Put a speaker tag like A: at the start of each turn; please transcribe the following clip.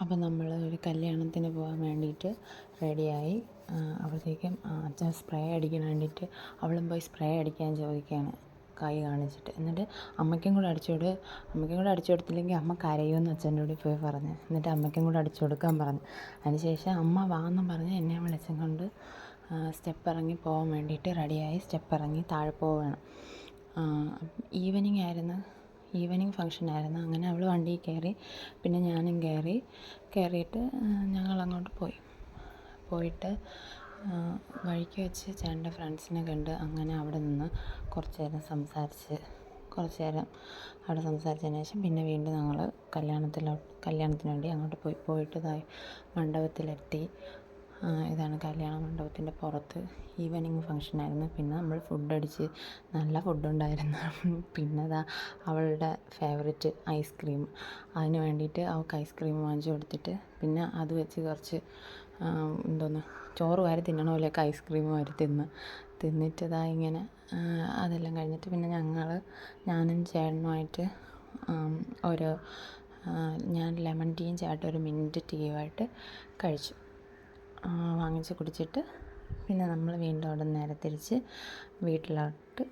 A: അപ്പം നമ്മൾ ഒരു കല്യാണത്തിന് പോകാൻ വേണ്ടിയിട്ട് റെഡിയായി. അപ്പോഴത്തേക്കും അച്ഛൻ സ്പ്രേ അടിക്കാൻ വേണ്ടിയിട്ട് അവളും പോയി സ്പ്രേ അടിക്കാൻ ചോദിക്കുകയാണ്. കൈ കാണിച്ചിട്ട്. എന്നിട്ട് അമ്മയ്ക്കും കൂടെ അടിച്ചു കൊട് അമ്മയ്ക്കും കൂടെ അടിച്ചു കൊടുത്തില്ലെങ്കിൽ അമ്മ കരയുമെന്ന് അച്ഛന്റെ കൂടി പോയി പറഞ്ഞു. എന്നിട്ട് അമ്മയ്ക്കും കൂടെ അടിച്ചു കൊടുക്കാൻ പറഞ്ഞു. അതിനുശേഷം അമ്മ വാന്നും പറഞ്ഞ് എന്നെ വിളിച്ചും കൊണ്ട് സ്റ്റെപ്പ് ഇറങ്ങി പോകാൻ വേണ്ടിയിട്ട് റെഡിയായി. സ്റ്റെപ്പ് ഇറങ്ങി താഴെ പോവുകയാണ്. ഈവനിങ് ആയിരുന്നു. ഈവനിങ് ആയിരുന്നു അങ്ങനെ അവൾ വണ്ടിയിൽ കയറി പിന്നെ ഞാനും കയറി. കയറിയിട്ട് ഞങ്ങൾ അങ്ങോട്ട് പോയി. പോയിട്ട് വഴിക്ക് വെച്ച് ചേട്ടന്റെ ഫ്രണ്ട്സിനെ കണ്ട് അങ്ങനെ അവിടെ നിന്ന് കുറച്ച് നേരം സംസാരിച്ച് കുറച്ച് നേരം അവിടെ സംസാരിച്ചതിന് ശേഷം പിന്നെ വീണ്ടും ഞങ്ങൾ കല്യാണത്തിലോ കല്യാണത്തിന് വേണ്ടി അങ്ങോട്ട് പോയി. പോയിട്ട് മണ്ഡപത്തിലെത്തി. ഇതാണ് കല്യാണ മണ്ഡപത്തിന്റെ പുറത്ത് ഈവനിങ് ഫംഗ്ഷനായിരുന്നു പിന്നെ നമ്മൾ ഫുഡ് അടിച്ച് നല്ല ഫുഡുണ്ടായിരുന്നു പിന്നെ ദാ അവളുടെ ഫേവററ്റ് ഐസ്ക്രീം അതിന് വേണ്ടിയിട്ട് അവൾക്ക് ഐസ്ക്രീം വാങ്ങിച്ചു കൊടുത്തിട്ട് പിന്നെ അത് വെച്ച് കുറച്ച് എന്തോന്ന് ചോറ് വാരി തിന്നണ പോലെയൊക്കെ ഐസ്ക്രീം വാരി തിന്ന്. തിന്നിട്ട് ഇതാ ഇങ്ങനെ അതെല്ലാം കഴിഞ്ഞിട്ട് പിന്നെ ഞങ്ങൾ ഞാനും ചേട്ടനുമായിട്ട് ഒരു ഞാൻ ലെമൺ ടീയും ചേട്ടൻ ഒരു മിന്റ് ടീയുമായിട്ട് കഴിച്ചു. വാങ്ങിച്ച് കുടിച്ചിട്ട് പിന്നെ നമ്മൾ വീണ്ടും അവിടെ നേരെ തിരിച്ച് വീട്ടിലോട്ട്